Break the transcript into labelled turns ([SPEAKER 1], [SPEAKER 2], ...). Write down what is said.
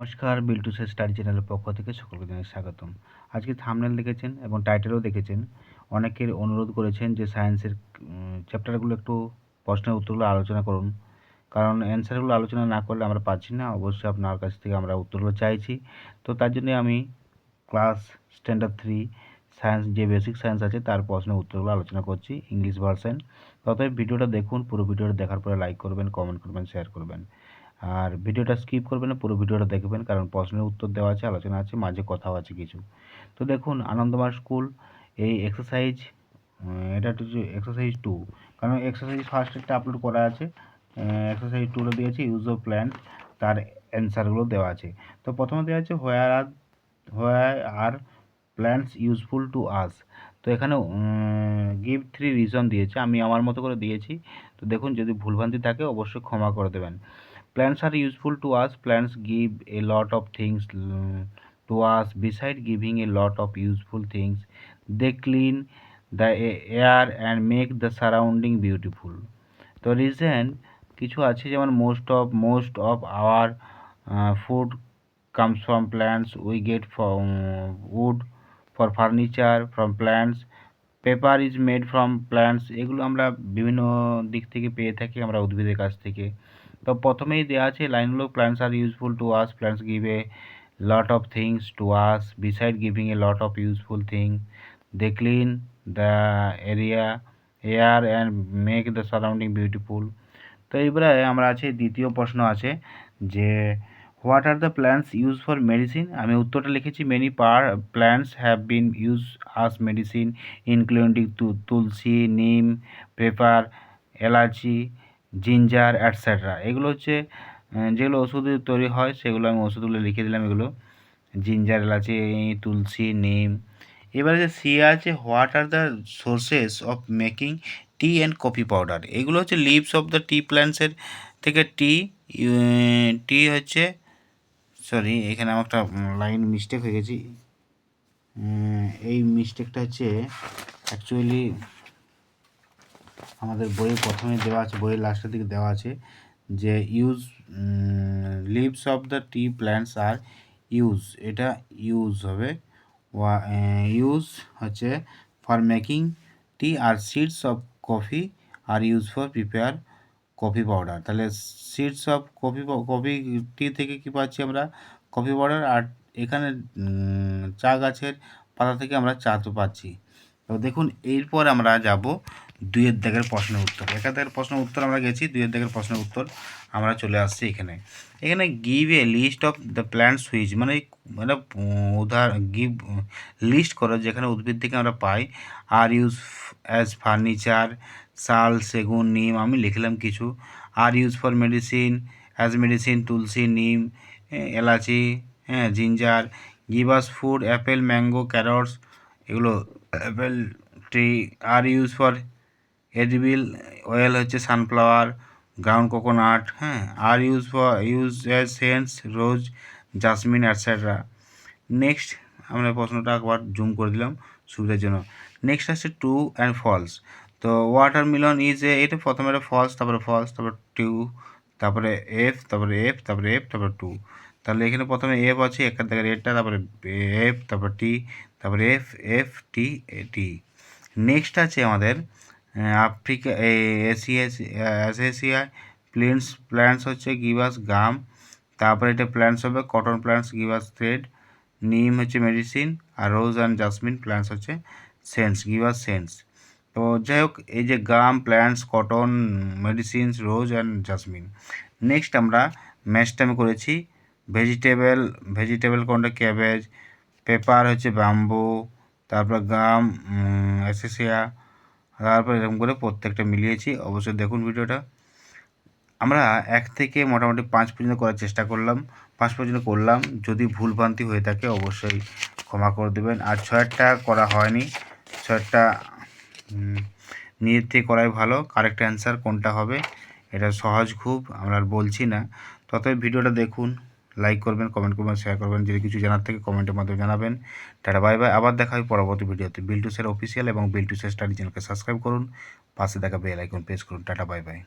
[SPEAKER 1] নমস্কার বিল্টুসে স্টাডি চ্যানেলের পক্ষ থেকে সকলকে জানাই স্বাগতম। আজকে থামনেল দেখেছেন এবং টাইটেলও দেখেছেন। অনেকের অনুরোধ করেছেন যে সায়েন্সের চ্যাপ্টারগুলো একটু প্রশ্নের উত্তরগুলো আলোচনা করুন। কারণ অ্যান্সারগুলো আলোচনা না করলে আমরা পাচ্ছি না। অবশ্যই আপনার কাছ থেকে আমরা উত্তরগুলো চাইছি। তো তার জন্য আমি ক্লাস স্ট্যান্ডার্ড থ্রি সায়েন্স যে বেসিক সায়েন্স আছে, তার প্রশ্নের উত্তরগুলো আলোচনা করছি ইংলিশ ভার্সন ততই ভিডিওটা দেখুন, পুরো ভিডিওটা দেখার পরে লাইক করবেন কমেন্ট করবেন শেয়ার করবেন। আর ভিডিওটা স্কিপ করবেন না, পুরো ভিডিওটা দেখবেন, কারণ প্রশ্নের উত্তর দেওয়া আছে, আলোচনা আছে, মাঝে কথাও আছে কিছু। তো দেখুন, আনন্দমার স্কুল এই এক্সারসাইজ এটা হচ্ছে এক্সারসাইজ টু কারণ এক্সারসাইজ ফার্স্ট একটা আপলোড করা আছে এক্সারসাইজ টুটা দিয়েছে ইউজ অফ প্ল্যান্ট তার অ্যান্সারগুলো দেওয়া আছে। তো প্রথমে দেওয়া আছে where are where are plants useful to us তো এখানে গিভ থ্রি রিজন দিয়েছে, আমি আমার মতো করে দিয়েছি। তো দেখুন, যদি ভুলভ্রান্তি থাকে, অবশ্যই ক্ষমা করে দেবেন। Plants are useful to us plants give a lot of things mm, to us beside giving a lot of useful things they clean the air and make the surrounding beautiful তো রিজন কিছু আছে যেমন most of most of our food comes from plants we get from wood for furniture from plants paper is made from plants এগুলো আমরা বিভিন্ন দিক থেকে পেয়ে থাকি আমরা উদ্ভিদের কাছ থেকে তো প্রথমেই দেওয়া আছে লাইনগুলো plants are useful to us plants give a lot of things to us beside giving a lot of useful thing they clean the area air and make the surrounding beautiful তো এইবারে আমরা আছে, দ্বিতীয় প্রশ্ন আছে যে what are the plants use for medicine আমি উত্তরটা লিখেছি many per plants have been use as medicine including tulsi, neem pepper elaichi ginger etcetera এগুলো হচ্ছে যেগুলো ওষুধ তৈরি হয়, সেগুলো আমি ওষুধগুলো লিখে দিলাম, এগুলো। জিঞ্জার, এলাচি, তুলসী, নিম। এবারে যে সি আছে what are the sources of making tea and coffee powder এগুলো হচ্ছে লিভস অফ দ্য টি প্ল্যান্টসের থেকে টি টি হচ্ছে সরি এখানে আমার একটা লাইন মিস্টেক হয়ে গেছি। এই মিস্টেকটা হচ্ছে অ্যাকচুয়ালি আমাদের বইয়ে প্রথমে দেওয়া আছে, বইয়ের লাস্টের দিকে দেওয়া আছে যে use leaves of the tea plants are use এটা ইউজ হবে। ইউজ হচ্ছে for making tea are seeds of coffee are use for prepare coffee powder তাহলে seeds of coffee coffee tea থেকে কী পাচ্ছি আমরা? কফি পাউডার আর এখানে চা গাছের পাতা থেকে আমরা চা তো পাচ্ছি। তো দেখুন, এরপর আমরা যাব দুইয়ের দাগের প্রশ্নের উত্তর। একা দাগের প্রশ্নের উত্তর আমরা গেছি, দুইয়ের দাগের প্রশ্নের উত্তর আমরা চলে আসছি এখানে। এখানে give a list of the plant which মানে মানে উদাহরণ গিভ লিস্ট করো যেখানে উদ্ভিদ থেকে আমরা পাই। Are use as furniture sal segun, neem, আমি লিখলাম কিছু। Are use for medicine as medicine tulsi, neem elaichi হ্যাঁ ginger give us food apple mango carrots এগুলো apple tree are use for edible oil হচ্ছে সানফ্লাওয়ার গ্রাউন্ড কোকোনাট হ্যাঁ are use for use as scents rose jasmine etcetera next আমরা প্রশ্নটা একবার zoom করে দিলাম সুবিধার জন্য। নেক্সট আছে টু অ্যান্ড ফলস তো ওয়াটার মিলন ইজ এ এটা প্রথমে একটা ফলস তারপরে ফলস তারপরে টু তারপরে এফ তারপরে এফ তারপরে এফ তারপরে টু তাহলে এখানে প্রথমে এফ আছে, এখান থেকে রেডটা তারপরে এফ তারপর টি তারপরে এফ এফ টি এ টি নেক্সট আছে আমাদের আফ্রিকা এশিয়া এশিয়ায় প্লেন্টস প্ল্যান্টস হচ্ছে গিভাস গাম তারপরে এটা প্ল্যান্টস হবে কটন প্ল্যান্টস গিভাস থ্রেড নিম হচ্ছে মেডিসিন আর রোজ অ্যান্ড জাসমিন প্ল্যান্টস হচ্ছে সেন্স গিভাস সেন্স তো যাই হোক, এই যে gum plants cotton medicines rose and jasmine next আমরা ম্যাচটা আমি করেছি ভেজিটেবল ভেজিটেবল কোনটা ক্যাবেজ পেপার হচ্ছে ব্যাম্বু, তারপর গাম অ্যাসেসিয়া তারপর এরকম করে প্রত্যেকটা মিলিয়েছি। অবশ্যই দেখুন ভিডিওটা। আমরা এক থেকে মোটামুটি পাঁচ পর্যন্ত করার চেষ্টা করলাম, পাঁচ পর্যন্ত করলাম। যদি ভুলভ্রান্তি হয়ে থাকে, অবশ্যই ক্ষমা করে দেবেন। আর ছয়েরটা করা হয়নি। ছয়েরটা নিজের থেকে করাই ভালো। কারেক্ট অ্যান্সার কোনটা হবে, এটা সহজ খুব, আমরা আর বলছি না। ততই ভিডিওটা দেখুন। লাইক করবেন কমেন্ট করবেন শেয়ার করবেন, যদি কিছু জানার থেকে কমেন্টের মাধ্যমে জানাবেন। টাটা বাই বাই আবার দেখা হয় পরবর্তী ভিডিওতে। বিল্টুসের অফিসিয়াল এবং বিল্টুসের স্টাডি চ্যানেলকে সাবস্ক্রাইব করুন। পাশে দেখা বেল আইকন প্রেস করুন। Tata bye by